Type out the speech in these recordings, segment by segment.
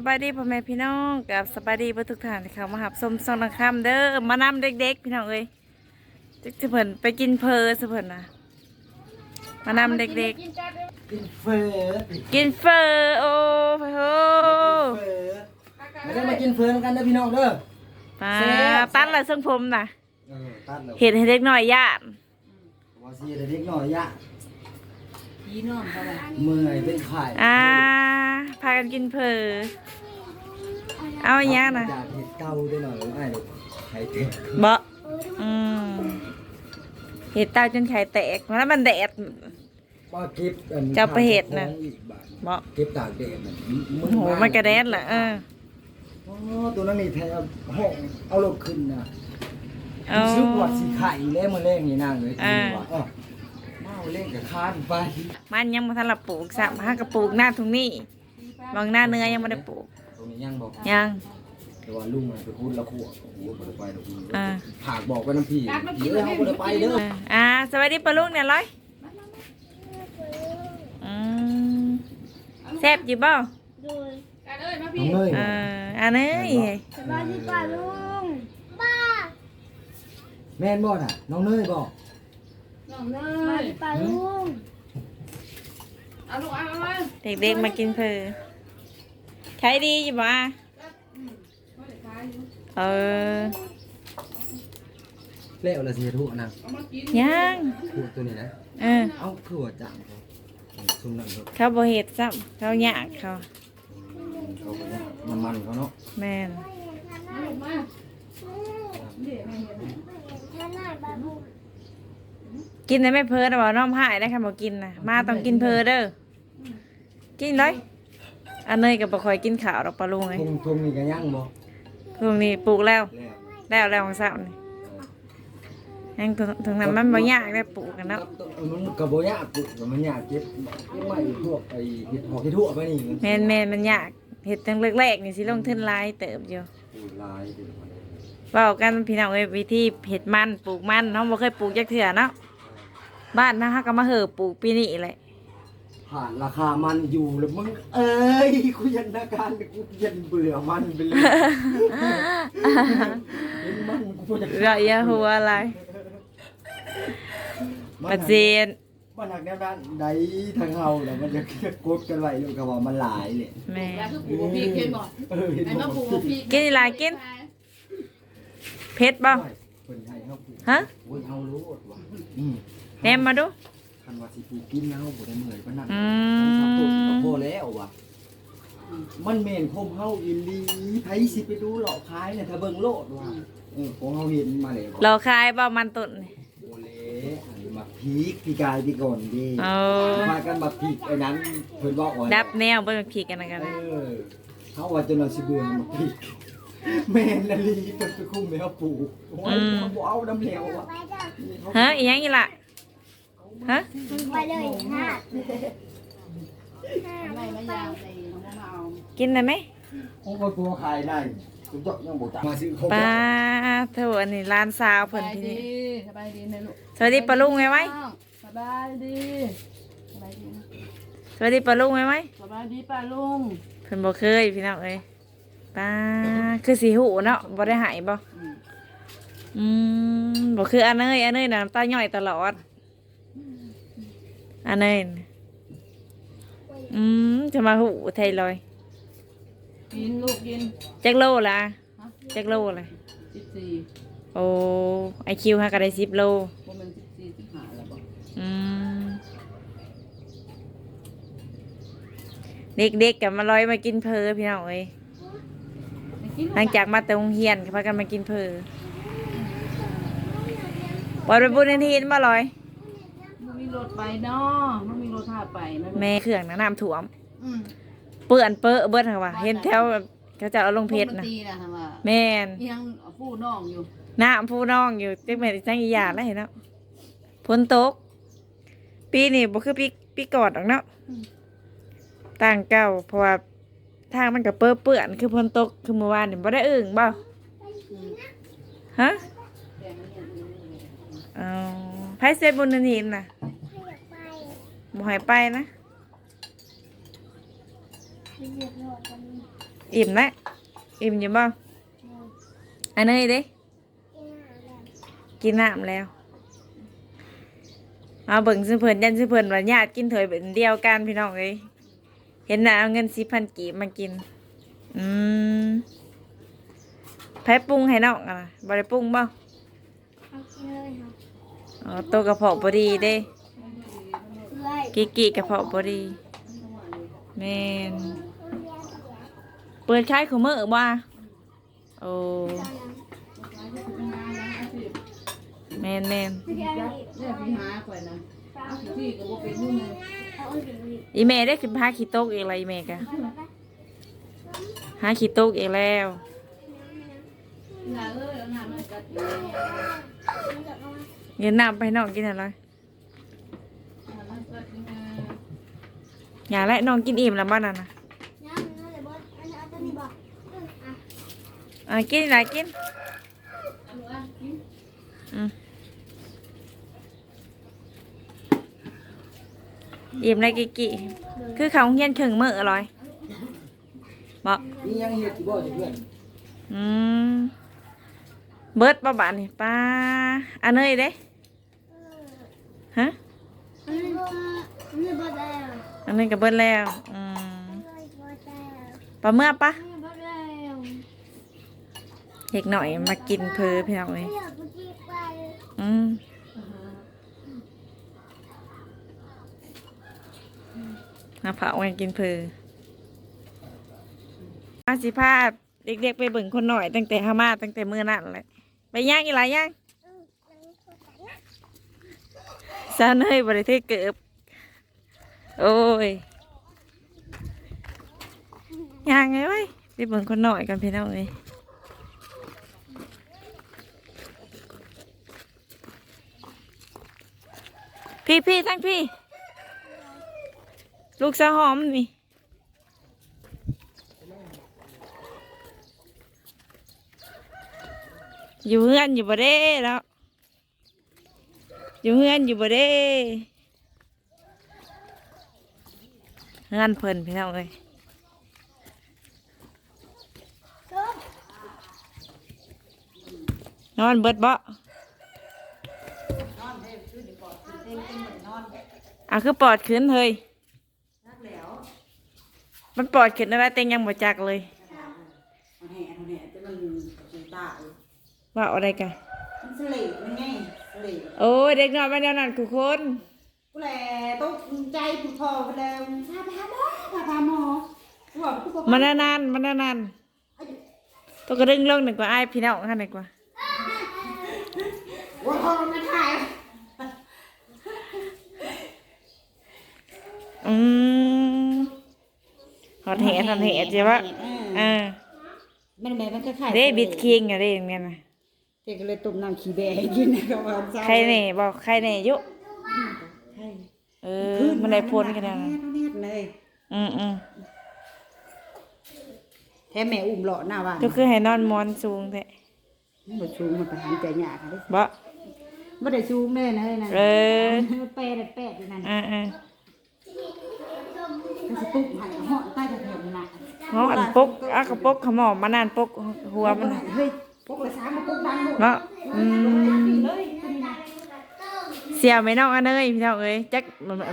สบายดีพ่อแม่พี่น้องกับสบายดีเพื่อทุกท่านที่เข้ามาหับสมซองนังคำเด้อมานำเด็กๆพี่น้องเอ้ยจะจะเพิ่นไปกินเพอสิเพิ่นนะมานำเด็กกินเฟอๆกินเฟอโอ้โหเฟอไม่ได้มากินเฟอกันเด้อพี่น้องเด้อมาแซ่บตัดละซึ่งผมน่ะเออตัดแล้วเห็ดให้เด็กน้อยย่านว่าสิเด็กน้อยยะยีนอนเขาไปเมื่อยเป็นไข่อ่า พากันกินเพอเอาอย่างนี้นะจากเห็ดเก่าได้หน่อยไอ้เด็กไข่เต็มเบาอืมเห็ดเต้าจนไข่แตกแล้วมันแดดว่าเก็บอันจะเอาไปเห็ดน่ะของอีกบาทเบาเก็บตากแดดน่ะโอ้โหมันกระแดดล่ะเอออ๋อตัวนั้นนี่แทนห้องเอารถขึ้นนะเอาซื้อปวดสีไข่แล้วมาเล่งนี่นางเลยอ่าว่าเออมาเอาเล่งกับคานไป มันยังไม่ทันละปลูกสักห้ากระปลูกหน้าตรงนี้ บางหน้าเนื้อยังไม่ได้ปลูกตรงนี้ยังบอกยังแต่ว่าลุงอะไปคุดละขวบโอ้โหบ่ได้ไปดอกพี่อ่าผากบอกไปน้ำพี่พี่เอ้ยเขาบ่ได้ไปเด้อเอออ่าสวัสดีปลาลูกเนี่ยร้อยอืมแซ่บจีบ่กันเอ้ยมาน้พี่องเนยเอออันนี้สบายดีกว่าลุงป้าแม่นบ่น่ะ น้องเนยบอกน้องเนสบายยดีกว่าลุงเอาลูกเอาเอามาเด็กๆมากินเพ อใช้ดีจีบ่อะเออแล้วละสิเฮ็ดหัวนะเอามากินยังหัวตัวนี้นะเออเอ้าคือว่าจังเขาซุ่มนั่นเขาเขาบ่เห็ดซ้ำเขาหยากเขาเขาก็เนี่ยมันมันเขาเนาะแม่นมาลูกมาเดี๋ยวแม่เห็นแค่หน่อยบ้าบุกินได้ไม่เพอนะบ่น้องหายได้ค่ะบ่กินนะมาต้องกินเพอเด้อกินเลย อันเนยกับบ่ค่อยกินข้าวดอกปลาลุงไงทุ่งทุ่งนี่ก็ยังบ่พวกนี้ปลูกแล้ว แล้วแล้วแล้วของเสานี่ยังถึงนั้นมันบ่ยากได้ปลูกกันเนาะเออมันก็บ่ยากปุ๊บก็มันยากเก็บเก็บไม้พวกไอ้เห็ดหอกเห็ดทั่วไปนี่มันแม่นแม่นมันยากเฮ็ดตั้งแรกๆนี่สิลงทุนหลายเติบอยู่ปลูกลายเดี๋ยวมันเว้ากันพี่น้องเอ้ยวิธีเฮ็ดมันปลูกมันเฮาบ่เคยปลูกจักเทื่อเนาะบ้านนะฮะก็มาเห่อปลูกปีนี้แหละ ผ่านราคามันอยู่แล้วมึงเอ้ยกูยันนาการกูยันเบื่อมันไปเลยเห็นมันกูจะเราอย่าหัวอะไรประเจนมันหักแนวด้านใดทางเฮาแล้วมันจะกดกันไว้ลูกก็ว่ามันหลายเลยแม่อยากคือปลูกพี่เห็นบ่เออเห็นไอ้บ่มาปลูกพี่กินหลายกินเผ็ดบ่เพิ่นให้เฮาปลูกฮะโอ้ยเฮารู้ว่าอืมแนมมาดู คันว่าสิปลูกกินนะเฮาบ่ได้เมื่อยปานนั้นอืชอบปลูกก็มพอแล้วว่ะมันแม่นคมเฮาอีหลีไผสิไปดูหลอกขายเนี่ยถ้าเบิ่งโลดว่าเออของเฮาเห็นมาแล้วเราคายบ่มันต้นนี่โอเล่อันนี้มาพีกพี่กายพี่ก่อนดีเอาพากันมาพีกไอ้นั้นเพิ่นบอกว่าดับแนวเบิ่งผีกันนะกันเออเขาว่าจะนอนสิเบื่อมาพีกแม่นละลีเพิ่นไปคุมแมวปลูกโอ้ยเขาบ่เอาน้ำเหลวอะไปเด้อฮะอีหยังอีล่ะ ฮะไปเลยห้าไม่ไม่ยาวใส่น้องมาเอากินได้ไหมเขาก็กลัวขายได้ทุกอย่างยังบ่ตามมาซื้อเขาป้าเถอะอันนี้ร้านสาวสเพิ่นบายที่ดีนี่สบายดีนะลูกสวัสดีปลาลุงไว้ไว้สบายดีสบายดีสวัสดีปลาลุงไว้ไว้สบายดีป้าลุงเพิ่นบ่เคยพี่น้องเอ้ยป้าคือสีหูเนาะบ่ได้หายบ่อืมบ่คืออันเนยอันเนยน่ะน้ำตาย่อยตลอด อันเนยน่ะอืมจะมาหูไทยลอยด์กินลูกกินจักโลละจักโลละสิบสี่โอ้ไอคิวฮะก็ได้10โลบ่แม่นสิบสี่สิบห้าแล้วบ่อืมเด็กๆกับมาลอยมากินเพอพี่น้องเอ้ยไปกินหลังจากมาแต่โรงเรียนก็พากันมากินเพอวันไปบุญทีนมาลอยมันมี รถไปเนาะมันมีรถพาไปนะลูกแม่เครื่องนะน้ำถ่วม อืมเปื้อนเปื้อเบิ้ลค่ะว่าเห็นแถวเขาจะเอาลงเพชรปกนะตินะฮะว่าแม่นยังผู้น้องอยู่น้ำผู้น้องอยู่จังแม่นจังอีหยาแล้วเห็นเนาะฝนตก ปีนี้บ่คือปีปีก่อนหรอกเนาะต่างเก่าเพราะว่าทางมันก็เปื้อเปื้อนคือฝนตกคือเมื่อวานนี่บ่ได้อึ่งบ่อืมฮะแต่มันยังอยู่เลยเอาไผเซบุญทีนน่ะให้อยากไป บ่ให้ไปนะไปเหยียบหัวกันออิ่มนะอิ่มอยู่บ่อันนี้เด้กินน้ำแล้วเอาเบิ่งซื้อเพิ่นยันซื้อเพิ่นว่าญาติกินเถยเป็นเดียวกันพี่น้องเอ้ยเห็นน่ะเอาเงินสิพันกีบมากิน อืมแพ้ปรุงให้น้องอะบ่ได้ปรุงบ่เอากินเลยค่ะอ๋อตัวกระเพาะบ่ดีเด้เลย กิกิกระเพาะบ่ดีแม่นเปิดขายของมื้อบ่โอ้แม่นแม่นเนี่ยพี่หาข่อยนะเอาที่ก็บ่เป็นนู่นเลยอีเมได้คือพาขี้ตกอีกแล้วอีเมกะหาขี้ตกอีกแล้วงานเอ้ยเอางานมากัดเองเงินน้ำไปให้น้องกินอะไร งานมากัดงาน อย่าและน้องกินอิ่มแล้วบ้านนั่นนะอะกินอะไรกินเอาลูกอะกินอืมอิ่มเลยกิกิคือเขาเฮียนครึ่งมื้ออร่อยบอกนี่ยังเฮ็ดอยู่บ่เพื่อนอืมเบิดป้าบานนี่ป้าอันเนยเด้ฮะ อันนี้ก็อันนี้บ่ได้ อันนี้ก็เบิดแล้วอืมอันนี้บ่ได้ปลาเมื่อปะอันนี้บ่ได้เด็กหน่อยมากินเพอพี่น้องเลยไม่อยากไปกินไปอืมมาเผากันกินเพอมาสิพาเด็กๆไปเบิ่งคนหน่อย ตั้งแต่ห้ามาตั้งแต่มือนั่นเลยไปย่างอีหลายย่างซาเนยบริเทศเกิบ โอ้ยย่างไงไว้ไปเบิ่งคนหน่อยกันพี่น้องเลยพี่พี่ทั้งพี่ ลูกสาวหอมนี่อยู่เฮือนอยู่บ่เด้แล้วอยู่เฮือนอยู่บ่เด้ เฮือนเพิ่นพี่น้องเอ้ยนอนเบิดบ่อะคือปอดขึ้นเฮ้ยมันปอดขึ้นอะไรเต็งยังบ่จักเลยเอาแห่เอาแห่จะมันสีตาว่าอะไรกันมันสลีมันไงสลีโอ้ยเด็กน้อยมาแนวนั้นคือคนกูแหละต้อง ใจกูพอไปแล้วพาไปหาหมอพาพาหมอกูบอกกูบอกมันนานๆมันนานๆตัวกระดึงลงหนึ่งกว่าไอ้ายพี่น้องค่ะหนึ่งกว่าว่าพอมาถ่ายอืมหอดแหหอดแหใช่ปะอ่ามันแบบมันก็ขายเด้บิดคิงอะเด้อย่างเงี้ยนะเด็กก็เลยต้มน้ำขี้แบให้กินนะครับว่าเจ้าใครเน่บอกใครเน่อยุ ใช่ เออมันได้พ้นกันแล้วแน่นะแน่เลย อืมอืมแท้แม่อุ้มหล่อหน้าบ้านก็คือให้นอนมอนสูงแท้มันบ่ชูมันไปหันใจหยาค่ะเด้บ่บ่ได้ชูแม่นะเลยนะเออแปะแปะอยู่นั่นอ่าอ่ามันสิปุ๊บหันเหาะใต้กระเทียมน่ะเขาอันปกอากระปกขมอมมานานปกหัวมันน่ะเฮ้ยพวกละสามมาปุ๊บดังหมดเนาะอืม เลยตัวนี้นะ เสียวไม่น้องอันเนยพี่น้องเอ้ยจัก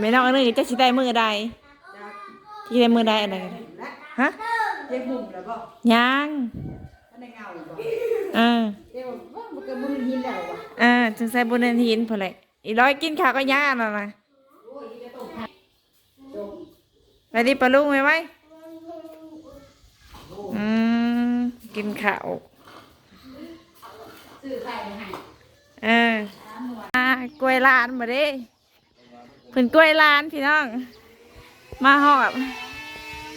ไม่น้องอันเนยจักสิได้มือใดที่ได้มือใดอะไรกันฮะเจ๊บุ่มแล้วก็ยังมันได้เงาอีกบ่อ่าเจ๊บอกว่ามันก็มือหินแล้วว่ะอ่าถึงใส่บนเนินหินพอเลยอีร้อยกินข้าวก็ย่าน่ะนะจงไปดิปลาลุงไหมไหมอืมกินข้าวซื้อไข่ให้เอออ่า กล้วยลานมาเด้เพิ่นกล้วยลานพี่น้อง มาหอบ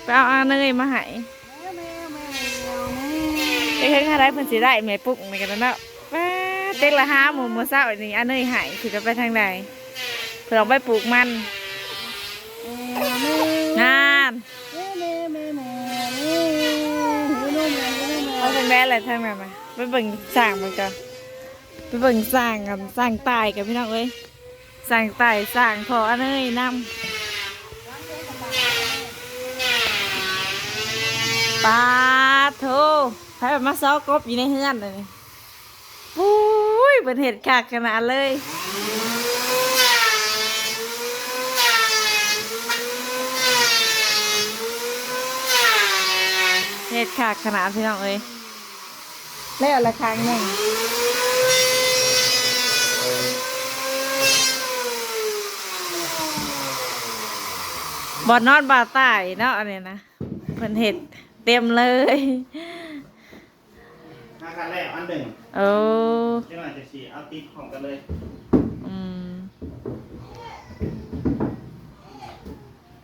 ไปเอาอาเนยมาให้ไอ้เพิ่งอะไรเพิ่นสิได้แม่ปุ๊กในกันเนาะว้าเต็กละห้าหมูหมูเศร้าอันนี้อาเนยให้สิจะไปทางใดเพิ่นเอาไปปลูกมันงานเอาทางใดอะไรทางนั้นนะไปเบิ่งสร้างมันกัน เบิ่งสร้างกันสร้างตายกับพี่น้องเอ้ยสร้างตายสร้างพออาเนยนำปาโทใครมาซ้อกบอยู่ในเฮือนเลยปุ้ยเป็นเห็ดขากขนาดเลยเห็ดขากขนาดพี่น้องเอ้ยแล้วละครั้งหนึ่ง บอดนอนบาใต้เนาะอันนี้นะเพิ่นเห็ดเต็มเลยห้าคันแรกอันหนึ่งโอ้เจ้าหน่อยจะฉีเอาติดของกันเลยอืม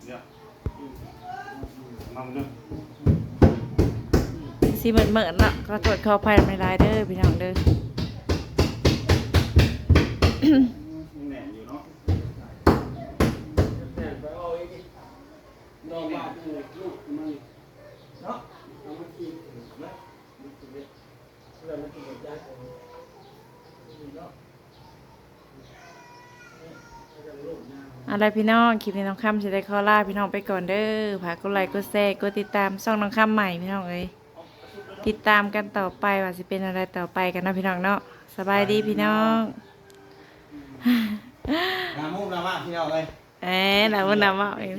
เดี๋ยวมาดูสีเหมือนเหมือนๆเนาะก็ตรวจขอภัยไม่ได้เด้อพี่น้องเด้อ ยังแหน่อยู่เนาะ น้องว่า ลูกมันเนาะเอามากินนะอะไรพี่น้องคลิปนี้น้องคำจะได้ขอลาพี่น้องไปก่อนเด้อฝากกดไลค์กดแชร์กดติดตามช่องน้องคำใหม่พี่น้องเอ้ยติดตามกันต่อไปว่าจะเป็นอะไรต่อไปกันนะพี่น้องเนาะสบายดีพี่น้องน้ำมูกน้ำว่าพี่น้องเลยเอ๊ะนาวหนามาเอง